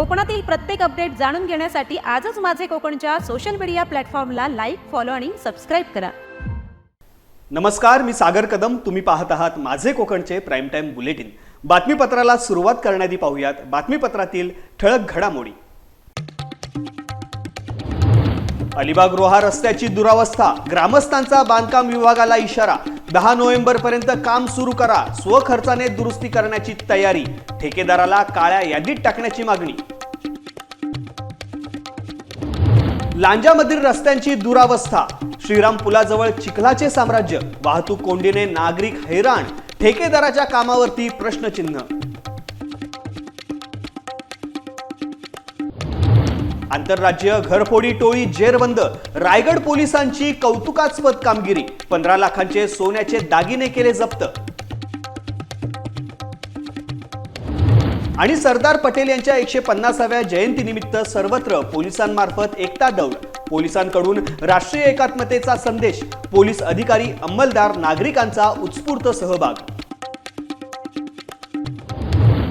कोकणातील प्रत्येक अपडेट जाणून घेण्यासाठी आजच माझे कोकणच्या सोशल मीडिया प्लॅटफॉर्मला लाईक फॉलो आणि सबस्क्राईब करा. नमस्कार मी सागर कदम. तुम्ही पाहत आहात माझे कोकणचे प्राईम टाईम बुलेटिन बातमीपत्राला सुरुवात करण्याआधी पाहूयात. बातमीपत्रातील ठळक घडामोडी. अलिबाग रोहा रस्त्याची दुरावस्था. ग्रामस्थांचा बांधकाम विभागाला इशारा. दहा नोव्हेंबर पर्यंत काम सुरू करा. स्वखर्चाने दुरुस्ती करण्याची तयारी. ठेकेदाराला काळ्या यादीत टाकण्याची मागणी. लांजामधील रस्त्यांची दुरावस्था. श्रीराम पुलाजवळ चिखलाचे साम्राज्य. वाहतूक कोंडीने नागरिक हैराण. ठेकेदाराच्या कामावरती प्रश्नचिन्ह. आंतरराज्य घरफोडी टोळी जेरबंद. रायगड पोलिसांची कौतुकास्पद कामगिरी. पंधरा लाखांचे सोन्याचे दागिने केले जप्त. आणि सरदार पटेल यांच्या एकशे पन्नासाव्या जयंतीनिमित्त सर्वत्र पोलिसांमार्फत एकता दौड. पोलिसांकडून राष्ट्रीय एकात्मतेचा संदेश. पोलीस अधिकारी अंमलदार नागरिकांचा उत्स्फूर्त सहभाग.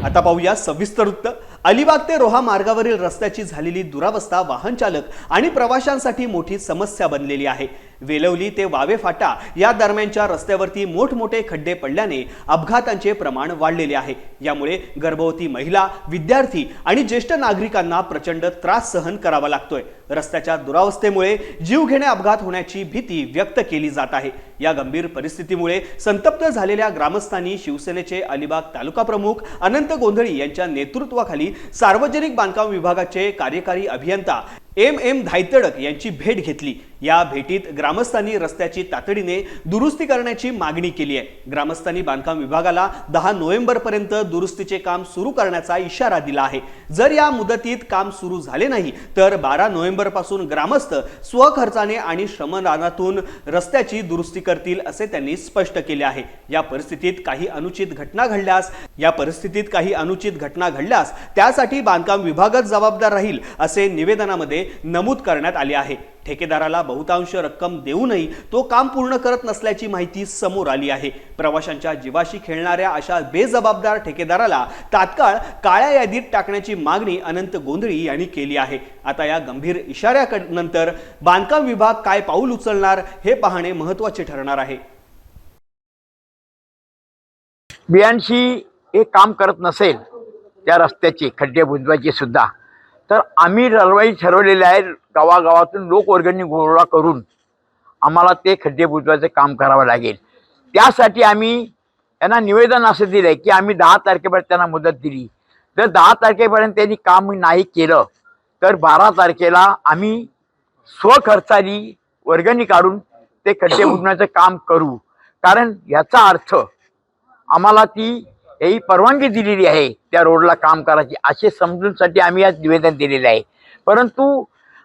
आता पाहूया सविस्तर वृत्त. अलिबाग ते रोहा मार्गावरील रस्त्याची झालेली दुरावस्था वाहन चालक आणि प्रवाशांसाठी मोठी समस्या बनलेली आहे. वेलवली ते वावे फाटा या दरम्यानच्या रस्त्यावरती मोठमोठे खड्डे पडल्याने अपघातांचे प्रमाण वाढलेले आहे. यामुळे गर्भवती महिला विद्यार्थी आणि ज्येष्ठ नागरिकांना प्रचंड त्रास सहन करावा लागतोय. रस्त्याच्या दुरावस्थेमुळे जीवघेणे अपघात होण्याची भीती व्यक्त केली जात आहे. या गंभीर परिस्थितीमुळे संतप्त झालेल्या ग्रामस्थांनी शिवसेनेचे अलिबाग तालुका प्रमुख अनंत गोंधळी यांच्या नेतृत्वाखाली सार्वजनिक बांधकाम विभागाचे कार्यकारी अभियंता एम एम धायतडक यांची भेट घेतली. या भेटीत ग्रामस्थांनी रस्त्याची तातडीने दुरुस्ती करण्याची मागणी केली आहे. ग्रामस्थांनी बांधकाम विभागाला दहा नोव्हेंबरपर्यंत दुरुस्तीचे काम सुरू करण्याचा इशारा दिला आहे. जर या मुदतीत काम सुरू झाले नाही तर बारा नोव्हेंबरपासून ग्रामस्थ स्वखर्चाने आणि श्रमदानातून रस्त्याची दुरुस्ती करतील असे त्यांनी स्पष्ट केले आहे. या परिस्थितीत काही अनुचित घटना घडल्यास या परिस्थितीत काही अनुचित घटना घडल्यास त्यासाठी बांधकाम विभागच जबाबदार राहील असे निवेदनामध्ये नमूद करण्यात आले आहे. ठेकेदाराला बहुतांश रक्कम देऊनही तो काम पूर्ण करत नसल्याची माहिती समोर आली आहे. प्रवाशांच्या जीवाशी खेळणाऱ्या अशा बेजबाबदार ठेकेदाराला तात्काळ काळ्या यादीत टाकण्याची मागणी अनंत गोंधळी यांनी केली आहे. आता या गंभीर इशाऱ्यानंतर बांधकाम विभाग काय पाऊल उचलणार हे पाहणे महत्त्वाचे ठरणार आहे. बियांशी हे काम करत नसेल त्या रस्त्याचे खड्डे बुजवायचे सुद्धा तर आम्ही रलवाई ठरवलेले आहे गावागावातून लोकवर्गणी गोळा करून आम्हाला ते खड्डे बुजवायचं काम करावं लागेल. त्यासाठी आम्ही यांना निवेदन असं दिलं आहे की आम्ही दहा तारखेपर्यंत त्यांना मुदत दिली. जर दहा तारखेपर्यंत त्यांनी काम नाही केलं तर बारा तारखेला आम्ही स्वखर्चानी वर्गणी काढून ते खड्डे बुजवण्याचं काम करू. कारण याचा अर्थ आम्हाला ती ही परवानगी दिलेली आहे त्या रोडला काम करायची असे समजूनसाठी आम्ही आज निवेदन दिलेलं आहे. परंतु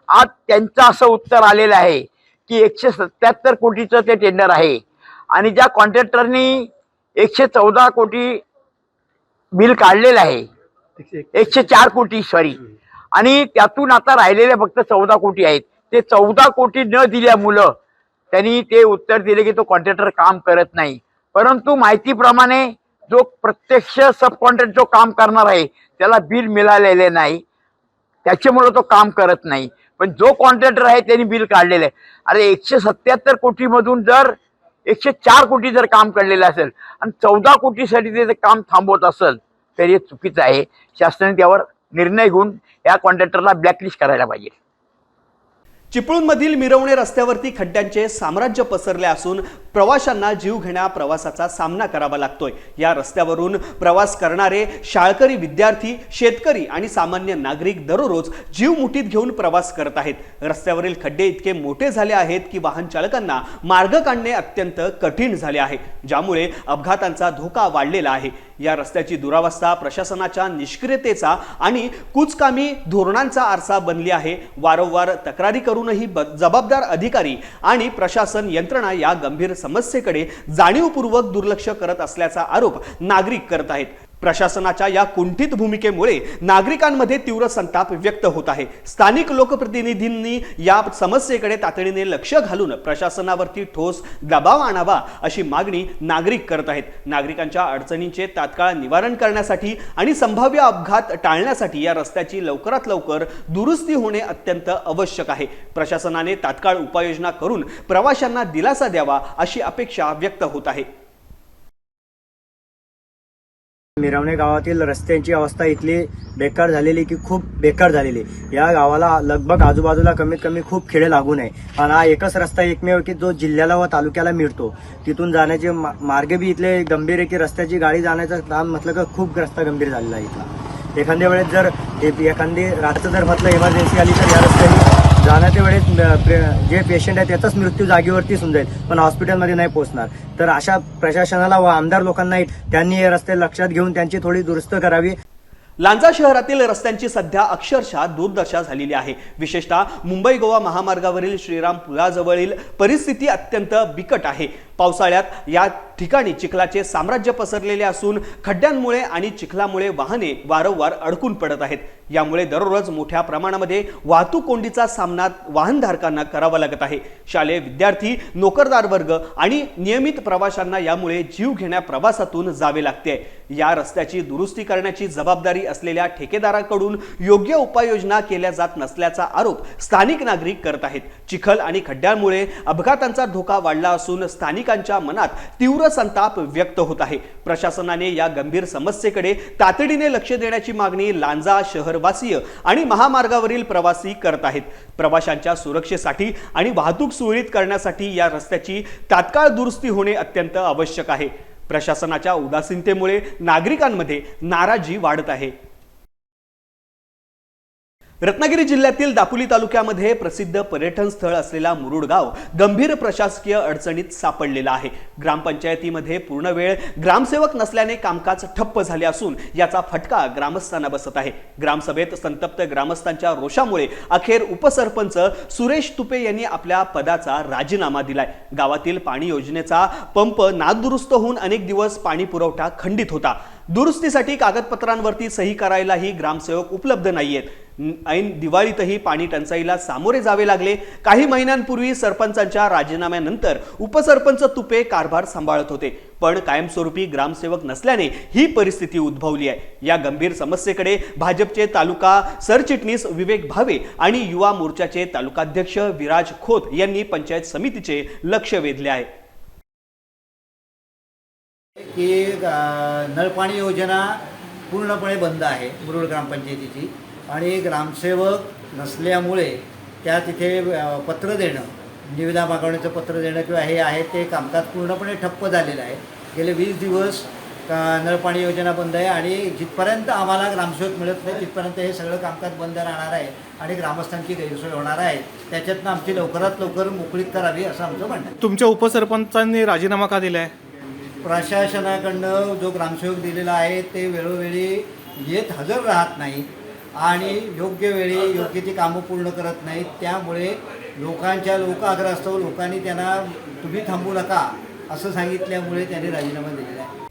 आज त्यांचं असं उत्तर आलेलं आहे की एकशे सत्याहत्तर कोटीचं ते टेंडर आहे. आणि ज्या कॉन्ट्रॅक्टरनी एकशे चौदा कोटी बिल काढलेलं आहे. एकशे चार कोटी सॉरी आणि त्यातून आता राहिलेले फक्त चौदा कोटी आहेत. ते चौदा कोटी न दिल्यामुळं त्यांनी ते उत्तर दिले की तो कॉन्ट्रॅक्टर काम करत नाही. परंतु माहितीप्रमाणे जो प्रत्यक्ष सब कॉन्ट्रॅक्ट जो काम करणार आहे त्याला बिल मिळालेले नाही. त्याच्यामुळे तो काम करत नाही. पण जो कॉन्ट्रॅक्टर आहे त्यांनी बिल काढलेलं आहे. अरे एकशे सत्याहत्तर कोटीमधून जर एकशे चार कोटी जर काम काढलेलं असेल आणि चौदा कोटीसाठी ते जर काम थांबवत असेल तर हे चुकीचं आहे. शासनाने त्यावर निर्णय घेऊन या कॉन्ट्रॅक्टरला ब्लॅकलिस्ट करायला पाहिजे. चिपळूणमधील मिरवणे रस्त्यावरती खड्ड्यांचे साम्राज्य पसरले असून प्रवाशांना जीवघेण्या प्रवासाचा सामना करावा लागतोय. या रस्त्यावरून प्रवास करणारे शाळकरी विद्यार्थी शेतकरी आणि सामान्य नागरिक दररोज जीव मुठीत घेऊन प्रवास करत आहेत. रस्त्यावरील खड्डे इतके मोठे झाले आहेत की वाहन चालकांना मार्ग काढणे अत्यंत कठीण झाले आहे ज्यामुळे अपघातांचा धोका वाढलेला आहे. या रस्त्याची दुरावस्था प्रशासनाच्या निष्क्रियतेचा आणि कुचकामी धोरणांचा आरसा बनली आहे. वारंवार तक्रारी करूनही ब- जबाबदार अधिकारी आणि प्रशासन यंत्रणा या गंभीर समस्येकडे जाणीवपूर्वक दुर्लक्ष करत असल्याचा आरोप नागरिक करत आहेत. प्रशासनाच्या या कुंठित भूमिकेमुळे नागरिकांमध्ये तीव्र संताप व्यक्त होत आहे. स्थानिक लोकप्रतिनिधींनी या समस्येकडे तातडीने लक्ष घालून प्रशासनावरती ठोस दबाव आणावा अशी मागणी नागरिक करत आहेत. नागरिकांच्या अडचणींचे तात्काळ निवारण करण्यासाठी आणि संभाव्य अपघात टाळण्यासाठी या रस्त्याची लवकरात लवकर दुरुस्ती होणे अत्यंत आवश्यक आहे. प्रशासनाने तात्काळ उपाययोजना करून प्रवाशांना दिलासा द्यावा अशी अपेक्षा व्यक्त होत आहे. मिरवणे गावातील रस्त्यांची अवस्था इथली बेकार झालेली की खूप बेकार झालेली. या गावाला लगभग आजूबाजूला कमीत कमी खूप खेडे लागून आहे. आणि हा एकच रस्ता एकमेव की जो जिल्ह्याला व तालुक्याला मिळतो. तिथून जाण्याचे मा- मार्ग बी इथले गंभीर आहे की रस्त्याची गाडी जाण्याचं काम म्हटलं का खूप रस्ता गंभीर झालेला आहे इथला. एखाद्या वेळेस जर एखादी रात्र जर म्हटलं इमर्जन्सी आली तर या रस्त्याने जाण्याच्या वेळेस जे पेशंट आहे त्याचाच मृत्यू जागेवरतीच होऊन जाईल. पण हॉस्पिटलमध्ये नाही पोहोचणार. तर अशा प्रशासनाला व आमदार लोकांनाही त्यांनी हे रस्ते लक्षात घेऊन त्यांची थोडी दुरुस्त करावी. लांजा शहरातील रस्त्यांची सध्या अक्षरशः दुर्दशा झालेली आहे. विशेषतः मुंबई गोवा महामार्गावरील श्रीराम पुलाजवळील परिस्थिती अत्यंत बिकट आहे. पावसाळ्यात या ठिकाणी चिखलाचे साम्राज्य पसरलेले असून खड्ड्यांमुळे आणि चिखलामुळे वाहने वारंवार अडकून पडत आहेत. यामुळे दररोज मोठ्या प्रमाणामध्ये वाहतूक कोंडीचा सामना वाहनधारकांना करावा लागत आहे. शालेय विद्यार्थी नोकरदार वर्ग आणि नियमित प्रवाशांना यामुळे जीव घेण्या प्रवासातून जावे लागते. या रस्त्याची दुरुस्ती करण्याची जबाबदारी असलेल्या ठेकेदाराकडून योग्य उपाययोजना केल्या जात नसल्याचा आरोप स्थानिक नागरिक करत आहेत. चिखल आणि खड्ड्यांमुळे अपघातांचा धोका वाढला असून स्थानिक नागरिकांच्या मनात तीव्र संताप व्यक्त होत आहे. प्रशासनाने या गंभीर समस्येकडे तातडीने लक्ष देण्याची मागणी लांजा शहरवासीय आणि महामार्गावरील प्रवासी करत आहेत. प्रवाशांच्या सुरक्षेसाठी आणि वाहतूक सुरळीत करण्यासाठी या रस्त्याची तात्काळ दुरुस्ती होणे अत्यंत आवश्यक आहे. प्रशासनाच्या उदासीनतेमुळे नागरिकांमध्ये नाराजी वाढत आहे. रत्नागिरी जिल्ह्यातील दापोली तालुक्यामध्ये प्रसिद्ध पर्यटन स्थळ असलेला मुरुड गाव गंभीर प्रशासकीय अडचणीत सापडलेला आहे. ग्रामपंचायतीमध्ये पूर्ण वेळ ग्रामसेवक नसल्याने कामकाज ठप्प झाले असून याचा फटका ग्रामस्थांना बसत आहे. ग्रामसभेत संतप्त ग्रामस्थांच्या रोषामुळे अखेर उपसरपंच सुरेश तुपे यांनी आपल्या पदाचा राजीनामा दिलाय. गावातील पाणी योजनेचा पंप नादुरुस्त होऊन अनेक दिवस पाणी पुरवठा खंडित होता. दुरुस्तीसाठी कागदपत्रांवरती सही करायलाही ग्रामसेवक उपलब्ध नाहीयेत. आहेत ऐन दिवाळीतही पाणी टंचाईला सामोरे जावे लागले. काही महिन्यांपूर्वी सरपंचांच्या राजीनाम्यानंतर उपसरपंच तुपे कारभार सांभाळत होते. पण कायमस्वरूपी ग्रामसेवक नसल्याने ही परिस्थिती उद्भवली आहे. या गंभीर समस्येकडे भाजपचे तालुका सरचिटणीस विवेक भावे आणि युवा मोर्चाचे तालुकाध्यक्ष विराज खोत यांनी पंचायत समितीचे लक्ष वेधले आहे. की नळपाणी योजना पूर्णपणे बंद आहे मुरुड ग्रामपंचायतीची. आणि ग्रामसेवक नसल्यामुळे त्या तिथे पत्र देणं निविदा मागवण्याचं पत्र देणं किंवा हे आहे ते कामकाज पूर्णपणे ठप्प झालेलं आहे. गेले वीस दिवस नळपाणी योजना बंद आहे आणि जिथपर्यंत आम्हाला ग्रामसेवक मिळत नाही तिथपर्यंत हे सगळं कामकाज बंद राहणार आहे आणि ग्रामस्थांची गैरसोय होणार आहे. त्याच्यातनं आमची लवकरात लवकर मोकळीक करावी असं आमचं म्हणणं तुमच्या उपसरपंचांनी राजीनामा का दिला आहे प्रशासनाकडनं जो ग्रामसेवक दिलेला आहे ते वेळोवेळी येत हजर राहत नाहीत आणि योग्य वेळी योग्य ती कामं पूर्ण करत नाहीत. त्यामुळे लोकांच्या लोक आग्रहास्तव लोकांनी त्यांना तुम्ही थांबू नका असं सांगितल्यामुळे त्यांनी राजीनामा दिलेला आहे.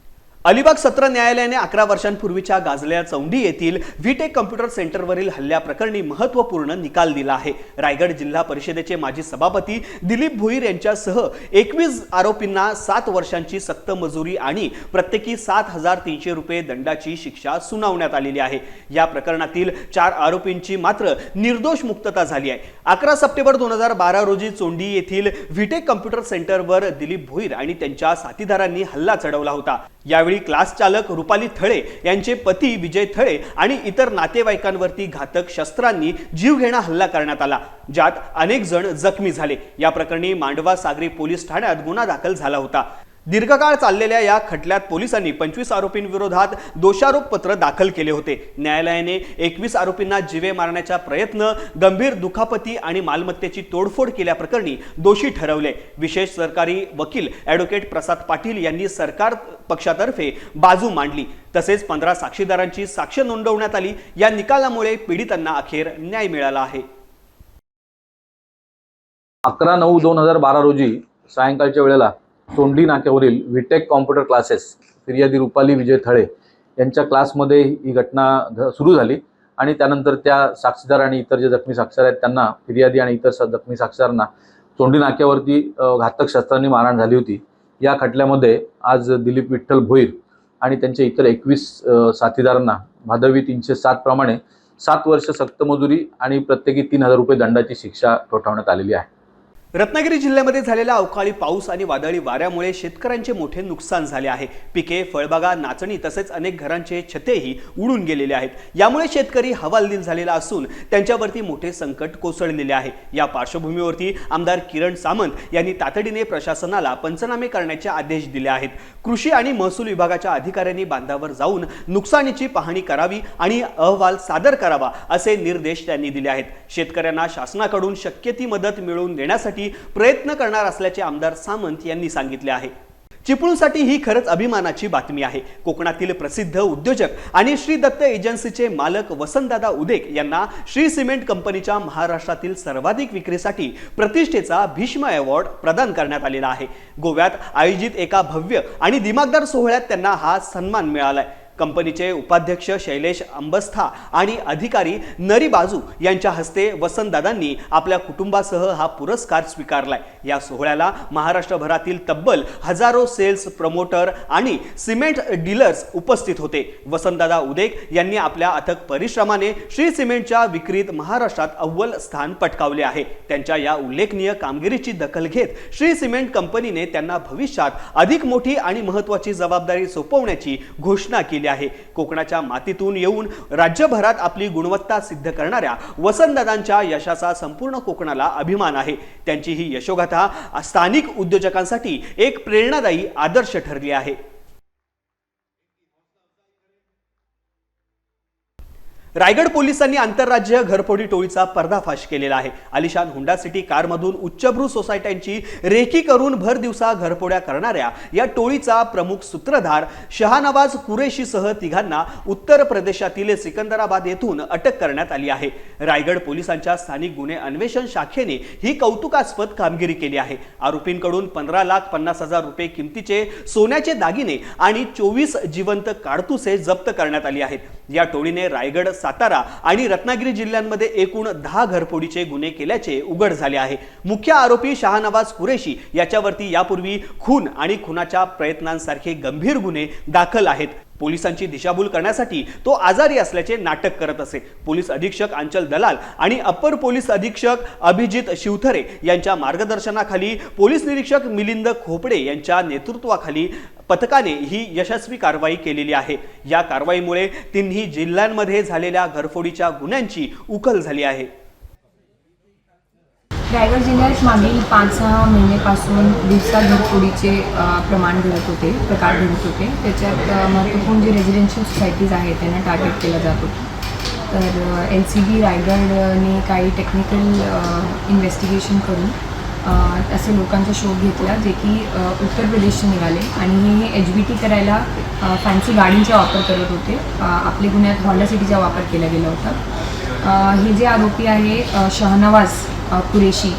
अलिबाग सत्र न्यायालयाने अकरा वर्षांपूर्वीच्या गाजल्या चौंडी येथील व्हीटेक कम्प्युटर सेंटरवरील हल्ल्याप्रकरणी महत्त्वपूर्ण निकाल दिला आहे. रायगड जिल्हा परिषदेचे माजी सभापती दिलीप भोईर यांच्यासह एकवीस आरोपींना सात वर्षांची सक्त मजुरी आणि प्रत्येकी सात हजार तीनशे रुपये दंडाची शिक्षा सुनावण्यात आलेली आहे. या प्रकरणातील चार आरोपींची मात्र निर्दोष मुक्तता झाली आहे. अकरा सप्टेंबर दोन हजार बारा रोजी चोंडी येथील व्हीटेक कम्प्युटर सेंटरवर दिलीप भोईर आणि त्यांच्या साथीदारांनी हल्ला चढवला होता. यावेळी क्लास चालक रुपाली थळे यांचे पती विजय थळे आणि इतर नातेवाईकांवरती घातक शस्त्रांनी जीवघेणा हल्ला करण्यात आला ज्यात अनेक जण जखमी झाले. या प्रकरणी मांडवा सागरी पोलीस ठाण्यात गुन्हा दाखल झाला होता. दीर्घकाळ चाललेल्या या खटल्यात पोलिसांनी पंचवीस आरोपींविरोधात दोषारोप पत्र दाखल केले होते. न्यायालयाने एकवीस आरोपींना जीवे मारण्याचा प्रयत्न गंभीर दुखापती आणि मालमत्तेची तोडफोड केल्याप्रकरणी दोषी ठरवले. विशेष सरकारी वकील ॲडव्होकेट प्रसाद पाटील यांनी सरकार पक्षातर्फे बाजू मांडली. तसेच पंधरा साक्षीदारांची साक्ष नोंदवण्यात आली. या निकालामुळे पीडितांना अखेर न्याय मिळाला आहे. अकरा नऊ दोन हजार बारा रोजी सायंकाळच्या वेळेला तोंडी नाक्यावरील व्हीटेक कॉम्प्युटर क्लासेस फिर्यादी रुपाली विजय थळे यांच्या क्लासमध्ये ही घटना घ- सुरू झाली. आणि त्यानंतर त्या साक्षीदार आणि इतर जे जखमी साक्षीदार आहेत त्यांना फिर्यादी आणि इतर जखमी साक्षीदारांना तोंडी नाक्यावरती घातक शस्त्रांनी मारहाण झाली होती. या खटल्यामध्ये आज दिलीप विठ्ठल भोईर आणि त्यांच्या इतर एकवीस साथीदारांना भादवी तीनशे सात प्रमाणे सात वर्ष सक्तमजुरी आणि प्रत्येकी तीन हजार रुपये दंडाची शिक्षा ठोठावण्यात आलेली आहे. रत्नागिरी जिल्ह्यामध्ये झालेल्या अवकाळी पाऊस आणि वादळी वाऱ्यामुळे शेतकऱ्यांचे मोठे नुकसान झाले आहे. पिके फळबागा नाचणी तसेच अनेक घरांचे छतेही उडून गेलेले आहेत. यामुळे शेतकरी हवालदिल झालेला असून त्यांच्यावरती मोठे संकट कोसळलेले आहे. या पार्श्वभूमीवरती आमदार किरण सामंत यांनी तातडीने प्रशासनाला पंचनामे करण्याचे आदेश दिले आहेत. कृषी आणि महसूल विभागाच्या अधिकाऱ्यांनी बांधावर जाऊन नुकसानीची पाहणी करावी आणि अहवाल सादर करावा असे निर्देश त्यांनी दिले आहेत. शेतकऱ्यांना शासनाकडून शक्य ती मदत मिळवून देण्यासाठी प्रयत्न करणार असल्याचे आमदार सामंत यांनी सांगितले आहे. चिपळूणसाठी ही खरंच अभिमानाची बातमी आहे. कोकणातील प्रसिद्ध उद्योजक आणि श्री दत्त एजन्सीचे मालक वसंतदादा उदेक यांना श्री सिमेंट कंपनीच्या महाराष्ट्रातील सर्वाधिक विक्रीसाठी प्रतिष्ठेचा भीष्म अवॉर्ड प्रदान करण्यात आलेला आहे. गोव्यात आयोजित एका भव्य आणि दिमागदार सोहळ्यात त्यांना हा सन्मान मिळालाय. कंपनीचे उपाध्यक्ष शैलेश अंबस्था आणि अधिकारी नरी बाजू यांच्या हस्ते वसंतदादांनी आपल्या कुटुंबासह हा पुरस्कार स्वीकारलाय. या सोहळ्याला महाराष्ट्रभरातील तब्बल हजारो सेल्स प्रमोटर आणि सिमेंट डीलर्स उपस्थित होते. वसंतदादा उदेक यांनी आपल्या अथक परिश्रमाने श्री सिमेंटच्या विक्रीत महाराष्ट्रात अव्वल स्थान पटकावले आहे. त्यांच्या या उल्लेखनीय कामगिरीची दखल घेत श्री सिमेंट कंपनीने त्यांना भविष्यात अधिक मोठी आणि महत्वाची जबाबदारी सोपवण्याची घोषणा केली आहे. कोकणाच्या मातीतून येऊन राज्यभरात आपली गुणवत्ता सिद्ध करणाऱ्या वसंतदादांच्या यशाचा संपूर्ण कोकणाला अभिमान आहे. त्यांची ही यशोगाथा स्थानिक उद्योजकांसाठी एक प्रेरणादायी आदर्श ठरली आहे. रायगड पोलिसांनी आंतरराज्य घरफोडी टोळीचा पर्दाफाश केलेला आहे. आलिशान हुंडा सिटी कारमधून उच्चभ्रू सोसायट्यांची रेखी करून भर दिवसा घरफोड्या करणाऱ्या या टोळीचा प्रमुख सूत्रधार शहानवाज कुरेशीसह तिघांना उत्तर प्रदेशातील सिकंदराबाद येथून अटक करण्यात आली आहे. रायगड पोलिसांच्या स्थानिक गुन्हे अन्वेषण शाखेने ही कौतुकास्पद कामगिरी केली आहे. आरोपींकडून पंधरा लाख पन्नास हजार रुपये किमतीचे सोन्याचे दागिने आणि चोवीस जिवंत काडतुसे जप्त करण्यात आली आहेत. या टोळीने रायगड सातारा आणि रत्नागिरी जिल्ह्यांमध्ये एकूण दहा घरफोडीचे गुन्हे केल्याचे उघड झाले आहे. मुख्य आरोपी शहानवाज कुरेशी याच्यावरती यापूर्वी खून आणि खुनाच्या प्रयत्नांसारखे गंभीर गुन्हे दाखल आहेत. पोलिसांची दिशाभूल करण्यासाठी तो आजारी असल्याचे नाटक करत असे. पोलीस अधीक्षक अंचल दलाल आणि अप्पर पोलीस अधीक्षक अभिजित शिवथरे यांच्या मार्गदर्शनाखाली पोलीस निरीक्षक मिलिंद खोपडे यांच्या नेतृत्वाखाली पथकाने ही यशस्वी कारवाई केलेली आहे. या कारवाईमुळे तिन्ही जिल्ह्यांमध्ये झालेल्या घरफोडीच्या गुन्ह्यांची उकल झाली आहे. रायगड जिल्ह्यात मागील पाच सहा महिन्यापासून दिवसा घरफोडीचे प्रमाण घडत होते प्रकार घडत होते. त्याच्यात महत्त्वपूर्ण जे रेझिडेन्शियल सोसायटीज आहेत त्यांना टार्गेट केलं जात होतं. तर एल सी बी रायगडने काही टेक्निकल इन्व्हेस्टिगेशन करून असे लोकांचा शोध घेतला जे की उत्तर प्रदेशचे निघाले आणि हे एच बी टी करायला फॅन्सी गाडींचा वापर करत होते. आपले गुन्ह्यात हॉंडा सिटीचा वापर केला गेला होता. हे जे आरोपी आहे शहनवाज कुरेशी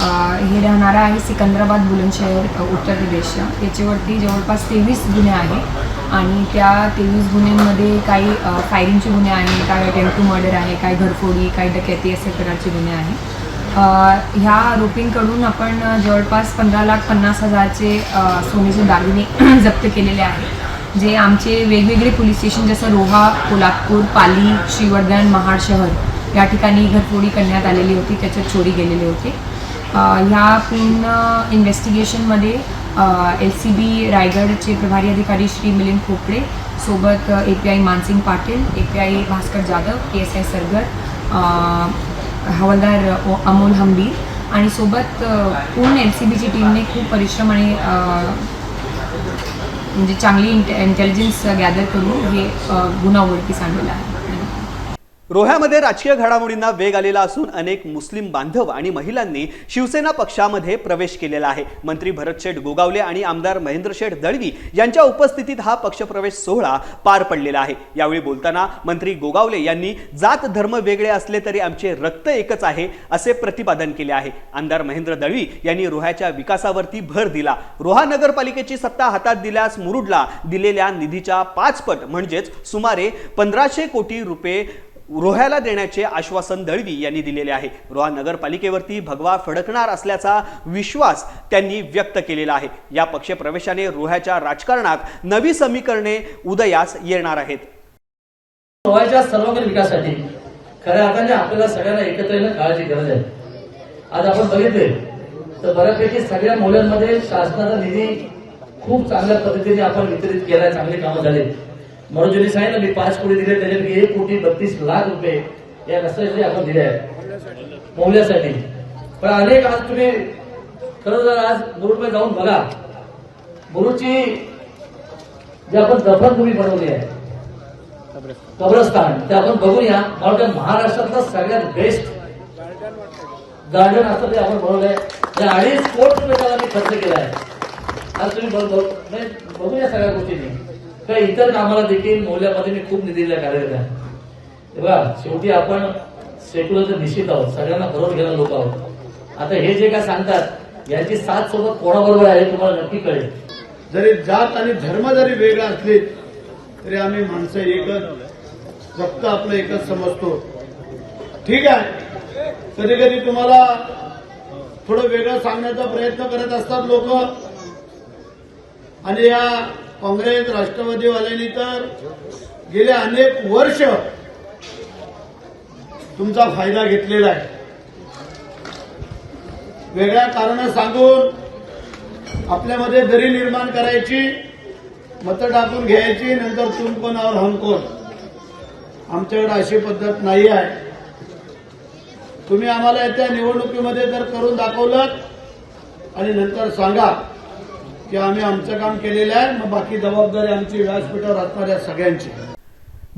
हे राहणारा आहे सिकंदराबाद बुलंदशहर उत्तर प्रदेशच्या. त्याच्यावरती जवळपास तेवीस गुन्हे आहेत. आणि त्या तेवीस गुन्ह्यांमध्ये काही फायरिंगचे गुन्हे आहेत काही अटेम्प्ट टू मर्डर आहे काही घरफोडी काही डकॅती असे प्रकारचे गुन्हे आहेत. ह्या आरोपींकडून आपण जवळपास पंधरा लाख पन्नास हजारचे सोनेचे दागिने जप्त केलेले आहेत. जे आमचे वेगवेगळे पोलीस स्टेशन जसं रोहा कोल्हापूर पाली श्रीवर्धन महाड शहर या ठिकाणी घरफोडी करण्यात आलेली होती त्याच्यात चोरी गेलेली होती. ह्या पूर्ण इन्व्हेस्टिगेशनमध्ये एल सी बी रायगडचे प्रभारी अधिकारी श्री मिलिंद खोपडे सोबत A P I Mansingh Patil A P I Bhaskar Jadhav K S I Sargar हवालदार अमोल हंबीर आणि सोबत पूर्ण एल सी बीची टीमने खूप परिश्रम आणि म्हणजे चांगली इंटे इंटेलिजन्स गॅदर करून हे गुन्हा उघडकीस आणलेला आहे. रोह्यामध्ये राजकीय घडामोडींना वेग आलेला असून अनेक मुस्लिम बांधव आणि महिलांनी शिवसेना पक्षामध्ये प्रवेश केलेला आहे. मंत्री भरतशेठ गोगावले आणि आमदार महेंद्रशेठ दळवी यांच्या उपस्थितीत हा पक्षप्रवेश सोहळा पार पडलेला आहे. यावेळी बोलताना मंत्री गोगावले यांनी जात धर्म वेगळे असले तरी आमचे रक्त एकच आहे असे प्रतिपादन केले आहे. आमदार महेंद्र दळवी यांनी रोह्याच्या विकासावरती भर दिला. रोहा नगरपालिकेची सत्ता हातात दिल्यास मुरुडला दिलेल्या निधीच्या पाचपट म्हणजेच सुमारे पंधराशे कोटी रुपये रोह्याला देण्याचे आश्वासन दळवी यांनी दिलेले आहे. रोहा नगरपालिकेवरती भगवा फडकणार असल्याचा विश्वास त्यांनी व्यक्त केलेला आहे. या पक्षप्रवेशाने रोह्याच्या राजकारणात नवी समीकरणे उदयास येणार आहेत. रोह्याच्या सर्वकष विकासासाठी खऱ्या अर्थाने आपल्याला सगळ्यांना एकत्र येणं काळाची गरज आहे. आज आपण बघितले तर बऱ्यापैकी सगळ्या मूल्यांमध्ये शासनाचा निधी खूप चांगल्या पद्धतीने आपण वितरित केलाय चांगले कामं झाले. म्हणून ज्यांनी सांगितलं मी पाच कोटी दिले त्याच्यापैकी एक कोटी बत्तीस लाख रुपये या रस्त्यासाठी आपण दिले आहेत. मौल्यासाठी पण अनेक आज तुम्ही खरं जर आज मुरुडमध्ये जाऊन बघा. मुरुडची जे आपण दफनभूमी बनवली आहे कब्रस्तान ते आपण बघूया मला वाटतं महाराष्ट्रातलं सगळ्यात बेस्ट गार्डन असं ते आपण बनवलंय ते अडीच कोटी रुपये त्याला मी खर्च केला आहे. आज तुम्ही बघूया सगळ्या गोष्टींनी. तर इतर कामाला देखील मौल्यामध्ये मी खूप निधी दिला कार्यरत आहे. हे बघा शेवटी आपण सेक्युलरचे निश्चित आहोत सगळ्यांना बरोबर घेणं लोक आहोत. आता हे जे काय सांगतात यांची साथ सोबत कोणाबरोबर आहे तुम्हाला नक्की कळेल. जरी जात आणि धर्म जरी वेगळा असले तरी आम्ही माणसं एकच फक्त आपलं एकच समजतो. ठीक आहे? कधी कधी तुम्हाला थोडं वेगळं सांगण्याचा प्रयत्न करत असतात लोक. आणि या काँग्रेस राष्ट्रवादीवाल्यांनी तर गेले अनेक वर्ष तुमचा फायदा घेतलेला आहे. वेगळ्या कारण सांगून आपल्यामध्ये दरी निर्माण करायची मतं टाकून घ्यायची नंतर तुम कोण और हम कोण आमच्याकडे अशी पद्धत नाही आहे. तुम्ही आम्हाला त्या निवडणुकीमध्ये जर करून दाखवलं आणि नंतर सांगा की आम्ही आमचं काम केलेलं आहे मग बाकी जबाबदारी आमची व्यासपीठावर असणाऱ्या सगळ्यांची.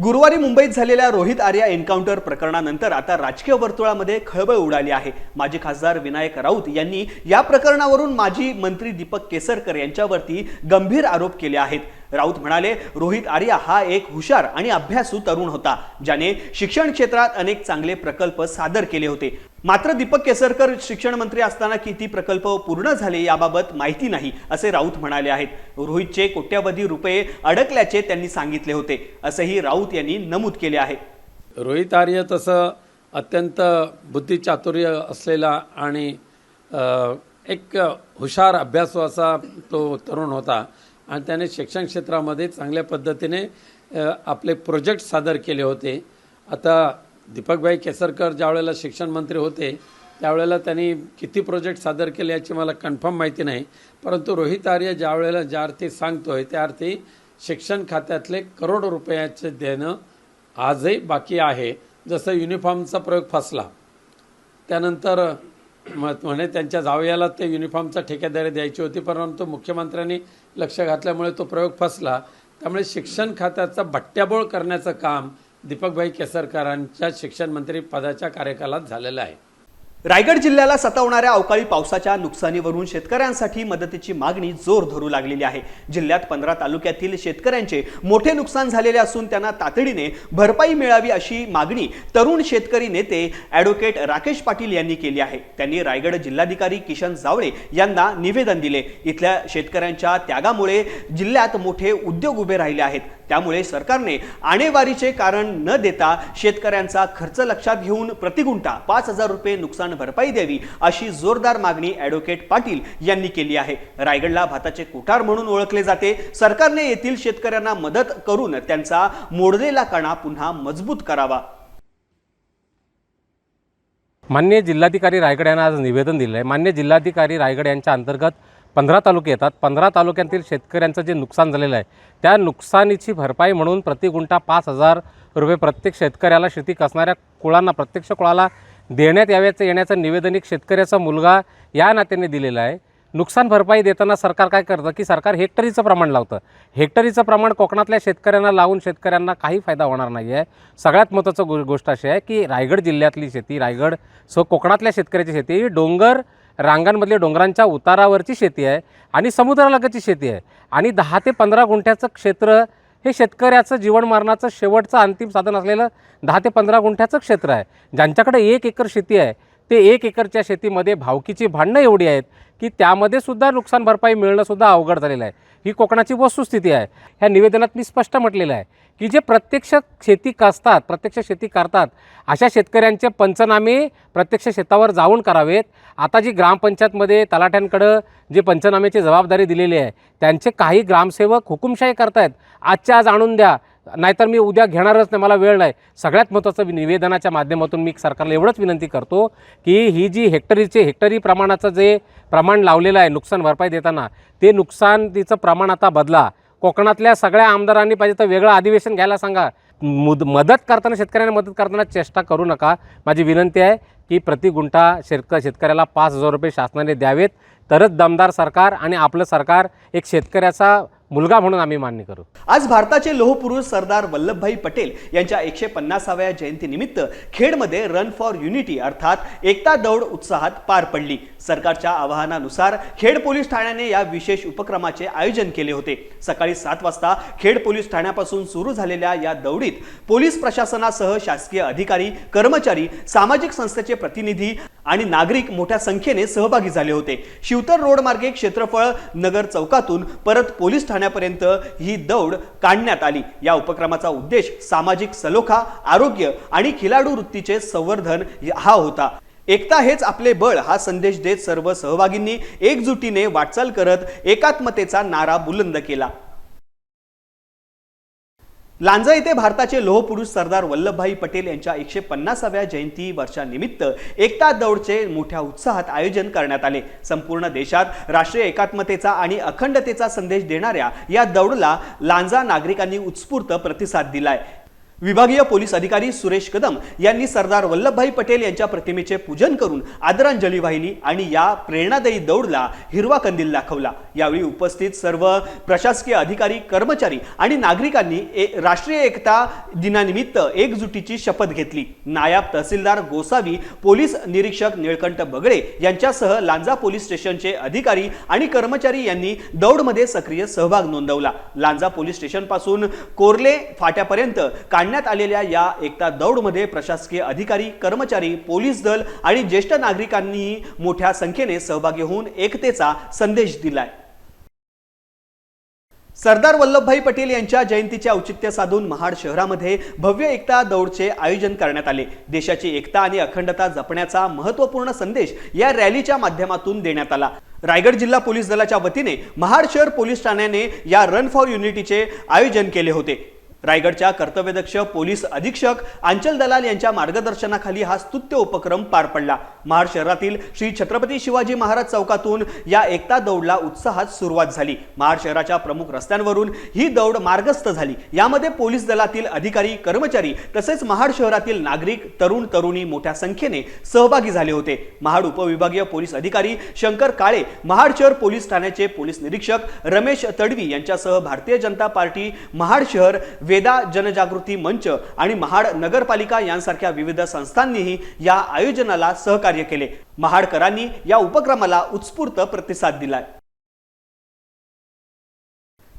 गुरुवारी मुंबईत झालेल्या रोहित आर्या एन्काउंटर प्रकरणानंतर आता राजकीय वर्तुळामध्ये खळबळ उडाली आहे. माजी खासदार विनायक राऊत यांनी या प्रकरणावरून माजी मंत्री दीपक केसरकर यांच्यावरती गंभीर आरोप केले आहेत. राऊत म्हणाले रोहित आर्या हा एक हुशार आणि अभ्यासू तरुण होता ज्याने शिक्षण क्षेत्रात अनेक चांगले प्रकल्प सादर केले होते. मात्र दीपक केसरकर शिक्षण मंत्री असताना किती प्रकल्प पूर्ण झाले याबाबत माहिती नाही असे राऊत म्हणाले आहेत. रोहितचे कोट्यावधी रुपये अडकल्याचे त्यांनी सांगितले होते असंही राऊत यांनी नमूद केले आहे. रोहित आर्य तसं अत्यंत बुद्धिचातुर्य असलेला आणि एक हुशार अभ्यासू असा तो तरुण होता. आणि त्याने शिक्षण क्षेत्रामध्ये चांगल्या पद्धतीने आपले प्रोजेक्ट सादर केले होते. आता दीपकभाई केसरकर ज्यावेळेला शिक्षण मंत्री होते त्यावेळेला त्यांनी किती प्रोजेक्ट सादर केले याची मला कन्फर्म माहिती नाही. परंतु रोहित आर्य ज्यावेळेला ज्या अर्थी सांगतोय त्या अर्थी शिक्षण खात्यातले करोड रुपयाचे देणं आजही बाकी आहे. जसं युनिफॉर्मचा प्रयोग फसला. त्यानंतर म्हणे त्यांच्या जावयाला ते युनिफॉर्मचा ठेकेदारी द्यायची होती. परंतु मुख्यमंत्र्यांनी लक्ष घातल्यामुळे तो प्रयोग फसला. त्यामुळे शिक्षण खात्याचा भट्ट्याबोळ करण्याचं काम दीपकभाई केसरकरांच्या शिक्षण मंत्री पदाच्या कार्यकालात झालेलं आहे. रायगड जिल्ह्याला सतावणाऱ्या अवकाळी पावसाच्या नुकसानीवरून शेतकऱ्यांसाठी मदतीची मागणी जोर धरू लागलेली आहे. जिल्ह्यात पंधरा तालुक्यातील शेतकऱ्यांचे मोठे नुकसान झालेले असून त्यांना तातडीने भरपाई मिळावी अशी मागणी तरुण शेतकरी नेते ॲडव्होकेट राकेश पाटील यांनी केली आहे. त्यांनी रायगड जिल्हाधिकारी किशन जावळे यांना निवेदन दिले. इथल्या शेतकऱ्यांच्या त्यागामुळे जिल्ह्यात मोठे उद्योग उभे राहिले आहेत. त्यामुळे सरकारने आणेवारीचे कारण न देता शेतकऱ्यांचा खर्च लक्षात घेऊन प्रतिगुंठा पाच हजार रुपये नुकसान भरपाई द्यावी अशी जोरदार मागणी ॲडव्होकेट पाटील यांनी केली आहे. रायगडला भाताचे कोठार म्हणून ओळखले जाते. सरकारने येथील शेतकऱ्यांना मदत करून त्यांचा मोडलेला कणा पुन्हा मजबूत करावा. मान्य जिल्हाधिकारी रायगड यांना आज निवेदन दिलं आहे मान्य जिल्हाधिकारी रायगड यांच्या अंतर्गत पंधरा तालुके येतात. पंधरा तालुक्यातील शेतकऱ्यांचं जे नुकसान झालेलं आहे त्या नुकसानीची भरपाई म्हणून प्रति गुंठा पाच हजार रुपये प्रत्येक शेतकऱ्याला शेती कसणाऱ्या कुळांना प्रत्यक्ष कुळाला देण्यात याव्याचं येण्याचं निवेदन एक शेतकऱ्याचा मुलगा या नात्याने दिलेलं आहे. नुकसान भरपाई देताना सरकार काय करतं की सरकार हेक्टरीचं प्रमाण लावतं. हेक्टरीचं प्रमाण कोकणातल्या शेतकऱ्यांना लावून शेतकऱ्यांना काही फायदा होणार नाही आहे सगळ्यात महत्त्वाचं गो गोष्ट अशी आहे की रायगड जिल्ह्यातली शेती रायगड सो कोकणातल्या शेतकऱ्याची शेती ही डोंगर रांगांमधली डोंगरांच्या उतारावरची शेती आहे आणि समुद्रालगतची शेती आहे. आणि दहा ते पंधरा गुंठ्याचं क्षेत्र हे शेतकऱ्याचं जीवन मारण्याचं शेवटचं अंतिम साधन असलेलं दहा ते पंधरा गुंठ्याचं क्षेत्र आहे. ज्यांच्याकडे एक एकर शेती आहे ते एक एकरच्या शेतीमध्ये भावकीची भांडणं एवढी आहेत की त्यामध्ये सुद्धा नुकसान भरपाई मिळणंसुद्धा अवघड झालेलं आहे. ही कोकणाची वस्तुस्थिती आहे. ह्या निवेदनात मी स्पष्ट म्हटलेलं आहे की जे प्रत्यक्ष शेती कसतात प्रत्यक्ष शेती करतात अशा शेतकऱ्यांचे पंचनामे प्रत्यक्ष शेतावर जाऊन करावेत. आता जी ग्रामपंचायतमध्ये तलाठ्यांकडं जे पंचनाम्याची जबाबदारी दिलेली आहे त्यांचे काही ग्रामसेवक हुकुमशाही करतायत. आजच्या आज आणून द्या नाहीतर मी उद्या घेणारच नाही मला वेळ नाही. सगळ्यात महत्त्वाचं निवेदनाच्या माध्यमातून मी सरकारला एवढंच विनंती करतो की ही जी हेक्टरीचे हेक्टरी प्रमाणाचं जे प्रमाण लावलेलं आहे नुकसान भरपाई देताना ते नुकसान तिचं प्रमाण आता बदला. कोकणातल्या सगळ्या आमदारांनी पाहिजे तर वेगळं अधिवेशन घ्यायला सांगा. मुद मदत करताना शेतकऱ्यांना मदत करताना चेष्टा करू नका. माझी विनंती आहे की प्रति गुंठा शेतक शेतकऱ्याला पाच हजार रुपये शासनाने द्यावेत. तरच दमदार सरकार आणि आपलं सरकार एक शेतकऱ्याचा मुलगा म्हणून आम्ही मान्य करू. आज भारताचे लोहपुरुष सरदार वल्लभभाई पटेल यांच्या एकशे पन्नासाव्या जयंतीनिमित्त खेडमध्ये रन फॉर युनिटी अर्थात एकता दौड उत्साहात पार पडली. सरकारच्या आवाहनानुसार खेड पोलीस ठाण्याने या विशेष उपक्रमाचे आयोजन केले होते. सकाळी सात वाजता खेड पोलीस ठाण्यापासून सुरू झालेल्या या दौडीत पोलीस प्रशासनासह शासकीय अधिकारी कर्मचारी सामाजिक संस्थेचे प्रतिनिधी आणि नागरिक मोठ्या संख्येने सहभागी झाले होते. शिवतर रोड मार्गे क्षेत्रफळ नगर चौकातून परत पोलीस ठाण्यापर्यंत ही दौड काढण्यात आली. या उपक्रमाचा उद्देश सामाजिक सलोखा आरोग्य आणि खिलाडू वृत्तीचे संवर्धन हा होता. एकता हेच आपले बळ हा संदेश देत सर्व सहभागींनी एकजुटीने वाटचाल करत एकात्मतेचा नारा बुलंद केला. लांजा येथे भारताचे लोहपुरुष सरदार वल्लभभाई पटेल यांच्या एकशे पन्नासाव्या जयंती वर्षानिमित्त एकता दौडचे मोठ्या उत्साहात आयोजन करण्यात आले. संपूर्ण देशात राष्ट्रीय एकात्मतेचा आणि अखंडतेचा संदेश देणाऱ्या या दौडला लांजा नागरिकांनी उत्स्फूर्त प्रतिसाद दिलाय. विभागीय पोलीस अधिकारी सुरेश कदम यांनी सरदार वल्लभभाई पटेल यांच्या प्रतिमेचे पूजन करून आदरांजली वाहिली आणि या प्रेरणादायी दौडला हिरवा कंदील दाखवला. यावेळी उपस्थित सर्व प्रशासकीय अधिकारी कर्मचारी आणि नागरिकांनी ए- राष्ट्रीय एकता दिनानिमित्त एकजुटीची शपथ घेतली. नायब तहसीलदार गोसावी पोलीस निरीक्षक निळकंठ बगडे यांच्यासह लांजा पोलीस स्टेशनचे अधिकारी आणि कर्मचारी यांनी दौडमध्ये सक्रिय सहभाग नोंदवला. लांजा पोलीस स्टेशनपासून कोरले कोर्ले फाट्यापर्यंत काढण्यात आलेल्या या एकता दौडमध्ये प्रशासकीय अधिकारी कर्मचारी पोलीस दल आणि ज्येष्ठ नागरिकांनीही मोठ्या संख्येने सहभागी होऊन एकतेचा संदेश दिलाय. सरदार वल्लभभाई पटेल यांच्या जयंतीचे औचित्य साधून महाड शहरामध्ये भव्य एकता दौडचे आयोजन करण्यात आले. देशाची एकता आणि अखंडता जपण्याचा महत्त्वपूर्ण संदेश या रॅलीच्या माध्यमातून देण्यात आला. रायगड जिल्हा पोलीस दलाच्या वतीने महाड शहर पोलीस ठाण्याने या रन फॉर युनिटीचे आयोजन केले होते. रायगडच्या कर्तव्यदक्ष पोलीस अधीक्षक आंचल दलाल यांच्या मार्गदर्शनाखाली हा स्तुत्य उपक्रम पार पडला. महाड शहरातील श्री छत्रपती शिवाजी महाराज चौकातून या एकता दौडला उत्साहात सुरुवात झाली. महाड शहराच्या प्रमुख रस्त्यांवरून ही दौड मार्गस्थ झाली. यामध्ये पोलीस दलातील अधिकारी कर्मचारी तसेच महाड शहरातील नागरिक तरुण तरुणी मोठ्या संख्येने सहभागी झाले होते. महाड उपविभागीय पोलीस अधिकारी शंकर काळे महाड शहर पोलीस ठाण्याचे पोलीस निरीक्षक रमेश तडवी यांच्यासह भारतीय जनता पार्टी महाड शहर वेदा जनजागृती मंच आणि महाड नगरपालिका यांसारख्या विविध संस्थांनीही या आयोजनाला सहकार्य केले. महाडकरांनी या उपक्रमाला उत्स्फूर्त प्रतिसाद दिलाय.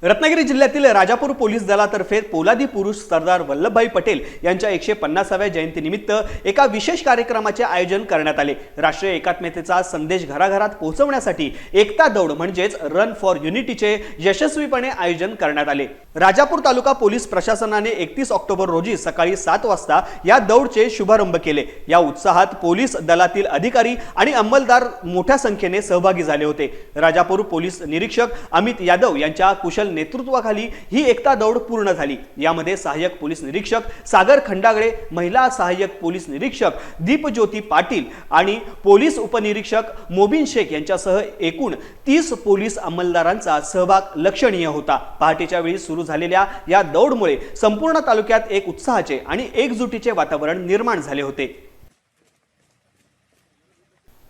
रत्नागिरी जिल्ह्यातील राजापूर पोलीस दलातर्फे पोलादी पुरुष सरदार वल्लभभाई पटेल यांच्या एकशे पन्नासाव्या जयंतीनिमित्त एका विशेष कार्यक्रमाचे आयोजन करण्यात आले. राष्ट्रीय एकात्मतेचा संदेश घराघरात पोहोचवण्यासाठी एकता दौड म्हणजेच रन फॉर युनिटीचे यशस्वीपणे आयोजन करण्यात आले. राजापूर तालुका पोलीस प्रशासनाने एकतीस ऑक्टोबर रोजी सकाळी सात वाजता या दौडचे शुभारंभ केले. या उत्साहात पोलीस दलातील अधिकारी आणि अंमलदार मोठ्या संख्येने सहभागी झाले होते. राजापूर पोलीस निरीक्षक अमित यादव यांच्या कुशल नेतृत्वाखाली ही एकता दौड पूर्ण झाली. यामध्ये सहाय्यक पोलीस निरीक्षक सागर खंडागळे महिला सहाय्यक पोलीस निरीक्षक दीपज्योती पाटील आणि पोलीस उपनिरीक्षक मोबिन शेख यांच्यासह एकूण तीस पोलीस अंमलदारांचा सहभाग लक्षणीय होता. पहाटेच्या वेळी सुरू झालेल्या या दौडमुळे संपूर्ण तालुक्यात एक उत्साहाचे आणि एकजुटीचे वातावरण निर्माण झाले होते.